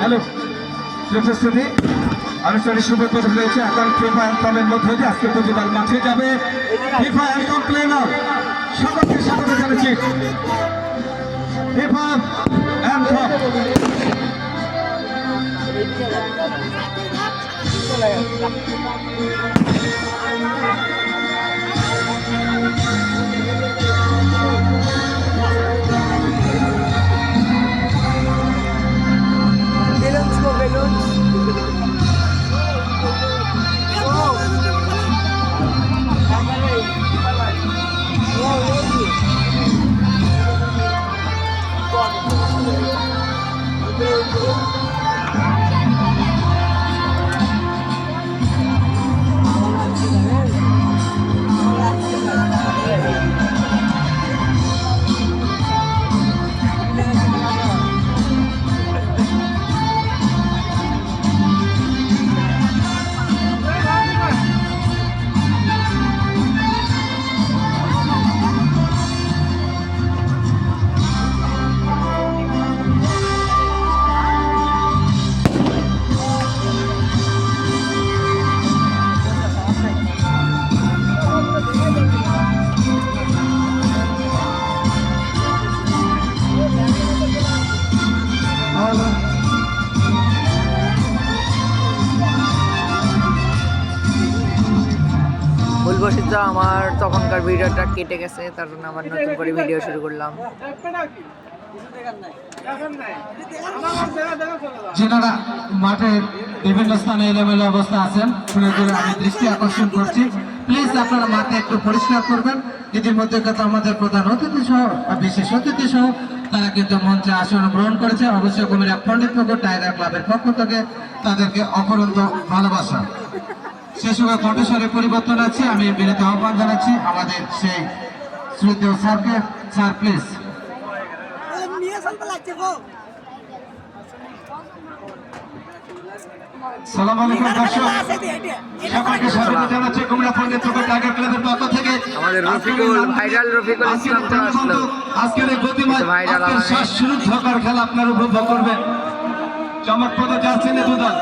Hello উপস্থিতি আনুষ্ঠানিক শুভ কথা রয়েছে এখন ফিফা অ্যান্থমের মধ্য দিয়ে আজকে প্রতিবার মাঠে যাবে। ফিফা অ্যান্থম প্লেনার সকলকে স্বাগত জানাচ্ছি। ফিফা অ্যান্থম này আমার তখনকার ভিডিওটা কেটে গেছে, তার জন্য আবার নতুন করে ভিডিও শুরু করলাম। যেনারা মাঠের বিভিন্ন স্থানে এলোমেলো অবস্থা আছেন আমি দৃষ্টি আকর্ষণ করছি। প্লিজ আপনারা মাঠে একটু পরিষ্কার করবেন। ইতিমধ্যে কিন্তু আমাদের প্রধান অতিথি সহ বিশেষ অতিথি সহ, তারা কিন্তু মঞ্চে আসন গ্রহণ করেছে। অবশ্যই কুমিরা পণ্ডিত নগর টাইগার ক্লাবের পক্ষ থেকে তাদেরকে অপরন্ত ভালোবাসা। সে সময় কণ্ঠস্বরে পরিবর্তন আছে আমি বিনীত আহ্বান জানাচ্ছি আমাদের সেই শ্রদ্ধেয় স্যারকে। স্যার প্লিজ সালাম আলাইকুম দর্শক। সকলকে স্বাগত জানাচ্ছি কুমড়া পণ্ডিত নগর টাইগার ক্লাবের পক্ষ থেকে। আমাদের রফিকুল, ভাইরাল রফিকুল ইসলাম তো আসলো। আজকের এই গতিময় কিন্তু ভাইরাল আজকের শ্বাস সুরুদ্ধকর খেলা আপনারা উপভোগ করবেন। চমকপ্রদ যাচ্ছেন দুদল।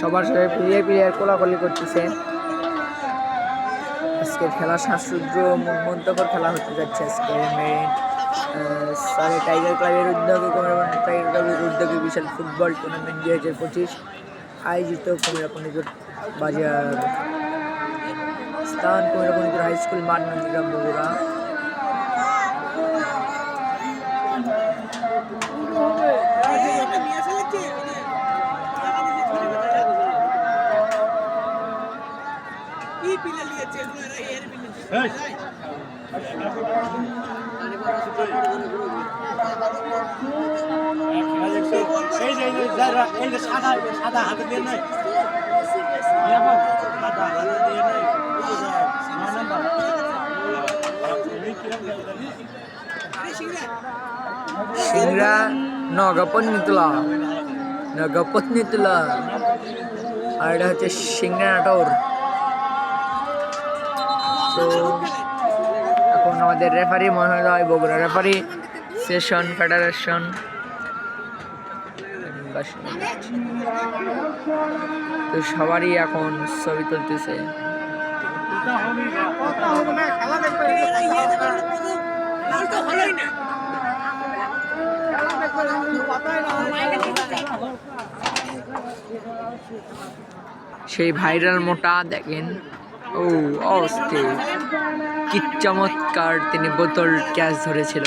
সবার সাথে প্লেয়ার প্লেয়ার কোলাকুলি করতেছে। আজকের খেলা শ্বাসরুদ্র মন্তকর খেলা হতে যাচ্ছে আজকে। মেরিন সারে টাইগার ক্লাবের উদ্যোগে কুমিরাপন টাইগার ক্লাবের উদ্যোগে বিশাল ফুটবল টুর্নামেন্ট দুই হাজার পঁচিশ আয়োজিত কুমিরাপন্ডিজর বাজার। স্থান কুমিরাপন্ডিজর হাই স্কুল মাঠ নন্দীগ্রাম বগুড়া সাদা সাদা হাতে দিয়ে নাই সাদা হাতে দিয়ে নাই এই যে নয় নাম্বার এই কিরম গেল জানি তো এখন আমাদের রেফারি মহোদয় বগুড়া রেফারি সেশন ফেডারেশন তো সবারই এখন ছবি তুলতেছে। সেই ভাইরাল মোটা দেখেন। ও অস্থির। কি চমৎকার তিনি বোতল ক্যাচ ধরেছিল।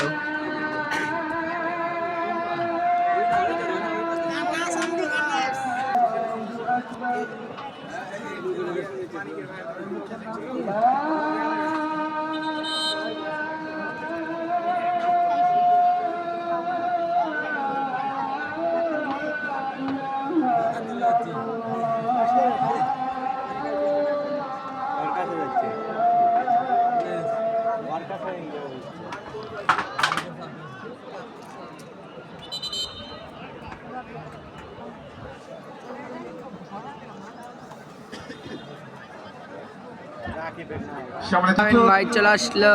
ভাই চলে আসলো।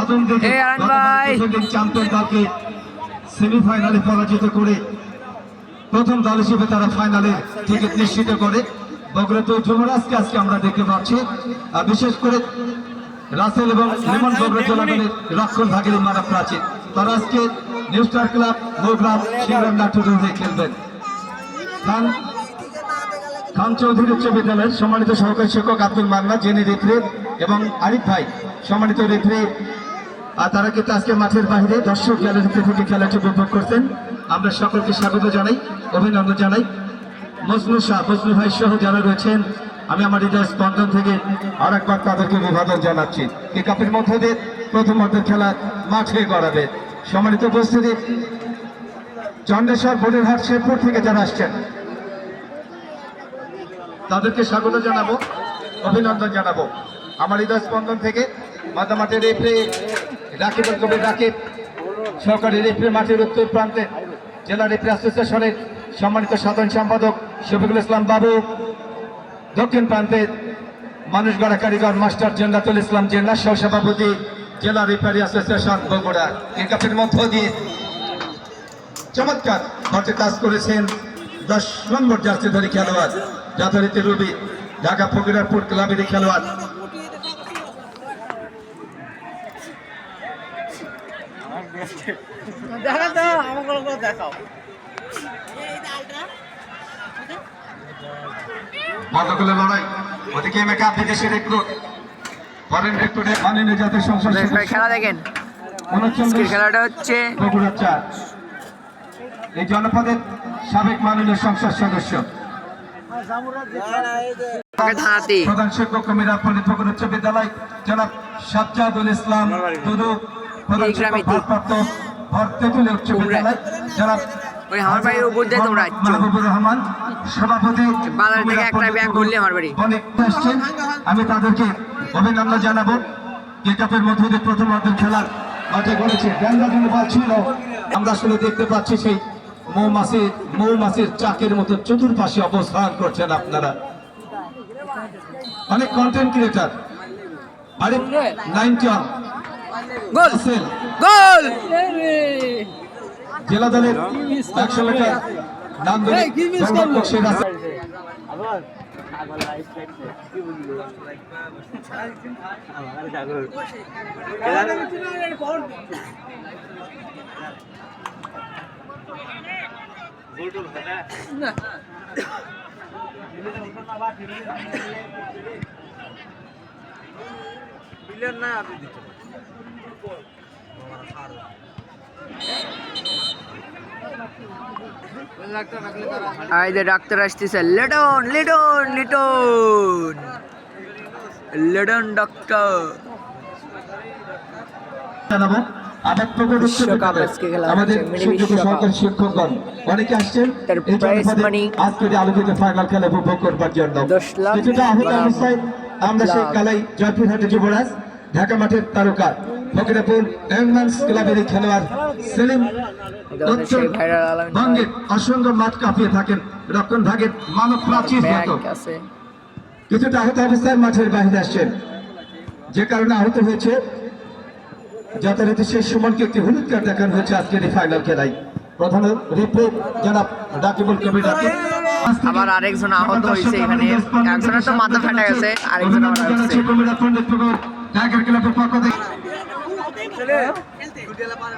আদম দেখে এই আনন্দ ভাই। চ্যাম্পিয়ন দলকে সেমিফাইনালে পরাজিত করে প্রথম দল হিসেবে তারা ফাইনালে টিকিট নিশ্চিত করে। বগুড়া তো যুবরাজকে আজকে আমরা দেখতে পাচ্ছি। আর বিশেষ করে রাসেল এবং লেমন বগুড়া জেলা দলের রক্ষণ ভাগের মারা প্রাচীন। তারা আজকে new star club Naugram Shibram নাট্যদল হয়ে খেলবেন। খান খান চৌধুরী উচ্চ বিদ্যালয়ের সম্মানিত সহকারী শিক্ষক আব্দুল মান্না জেনে রেফারি এবং আরিফ ভাই, সম্মানিত রেফারি তারা কিন্তু আজকে মাঠের বাইরে দর্শক গ্যালারিতে থেকে খেলাটি উপভোগ করছেন। আমরা সকলকে স্বাগত জানাই, অভিনন্দন জানাই। মজনু শাহ, মজনু ভাই সহ যারা রয়েছেন, আমি আমার হৃদয় স্পন্দন থেকে আর একবার তাদেরকে অভিবাদন জানাচ্ছি। এই কাপের মধ্য দিয়ে প্রথম অর্ধের খেলা মাঠে গড়াবে। সম্মানিত উপস্থিতি, চন্দ্রেশ্বর বোর্ডেরহাট শেরপুর থেকে যারা আসছেন, তাদেরকে স্বাগত জানাব, অভিনন্দন জানাব। আমার হৃদয় স্পন্দন থেকে মাতামাটের রেফ্রে রাকিবুল কবির রাকিব, সহকারী রেফ্রি মাঠের উত্তর প্রান্তে জেলা রেফ্রি অ্যাসোসিয়েশনের সম্মানিত সাধারণ সম্পাদক শফিকুল ইসলাম বাবু, দক্ষিণ প্রান্তে মানুষ গড়া কারিগর মাস্টার জেন্নাতুল ইসলাম জেন্না সহসভাপতি জেলা রেফারি অ্যাসোসিয়েশন বগুড়া। এই কাপের মধ্য দিয়ে চমৎকার মাঠে কাজ করেছেন দশ নম্বর জার্সি ধরে খেলোয়াড় যথারীতি রবি, ঢাকা ফকিরাপুর ক্লাবের খেলোয়াড় আমার বেস্ট দেখা তো আমাকে দেখাও। মাদকলের লড়াই ওদিকে মেকআপ বিদেশের রেক্রুট ফরেন রেক্রুটে মাননীয় জাতীয় সংসদ খেলা দেখেন। খেলাটা হচ্ছে বগুড়া চার। এই জনপদের সাবেক মাননীয় সংসদ সদস্য। প্রধান শিক্ষক কমিরা ফকর উচ্চ বিদ্যালয় জনাব সাজ্জাদুল ইসলাম দুদু এই গ্রামে শিক্ষক ভারপ্রাপ্ত ভরতেতুলে উচ্চ বিদ্যালয় জনাব ওই আমার বাড়ির উপর দিয়ে তোমরা মাহবুবুর রহমান সভাপতি বাজার থেকে একটা ব্যাগ ঘুরলে আমার বাড়ি। আমি তাদেরকে অভিনন্দন জানাব। মধ্যে দিয়ে প্রথম অর্ধের খেলার মাঠে ছিল। আমরা আসলে দেখতে পাচ্ছি সেই মৌমাছির মৌমাছির চাকের মতো চতুর্পাশে অবস্থান করছেন আপনারা। অনেক কন্টেন্ট ক্রিয়েটার আরে নাইনটি গোল গোল। জেলা দলের একশো মিটার হবে না বিলিয়ন না আপনি দিচ্ছেন আর এই যে ডাক্তার আসতেছে। লিটন লিটন লিটন। ডক্টর জানাব আমাদের। সহকারী শিক্ষকগণ। অনেকে আসছেন। আজকের আলোচিত ফাইনাল খেলা উপভোগ করবার জন্য। আমরা সেই লাখ। কালাই জয়পুরহাটে যুবরাজ ঢাকা মাঠের তারকা। ফকিরাপুর এনম্যান্স ক্লাবের এই খেলোয়াড় সেলিম সেই। ভঙ্গের অসংখ্য মাঠ কাঁপিয়ে থাকেন রক্ষণ ভাগের মানব প্রাচীর মতো। কিছুটা আহত অবস্থায় মাঠের বাইরে আসছেন। যে কারণে আহত হয়েছে যথারীতি শেষ সুমনকে একটি হলুদ কার্ড দেখানো হয়েছে আজকের এই ফাইনাল খেলায়। প্রধান রিপ্লে জনাব ডাকিবুল কবির আবার আরেকজন আহত হয়েছে এখানে। একজনের তো মাথা ফাটা গেছে আরেকজন আবার অভিনন্দন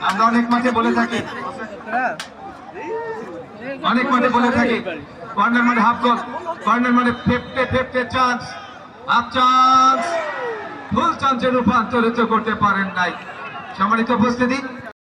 আমরা অনেক মাঠে বলে থাকি। অনেক মাঠে বলে থাকি। কর্নার মানে হাফ গোল কর্নার মানে ফেপটে ফেপটে চান্স হাফ চান্স ফুল চান্সে রূপান্তরিত করতে পারেন নাই। সম্মানিত উপস্থিতি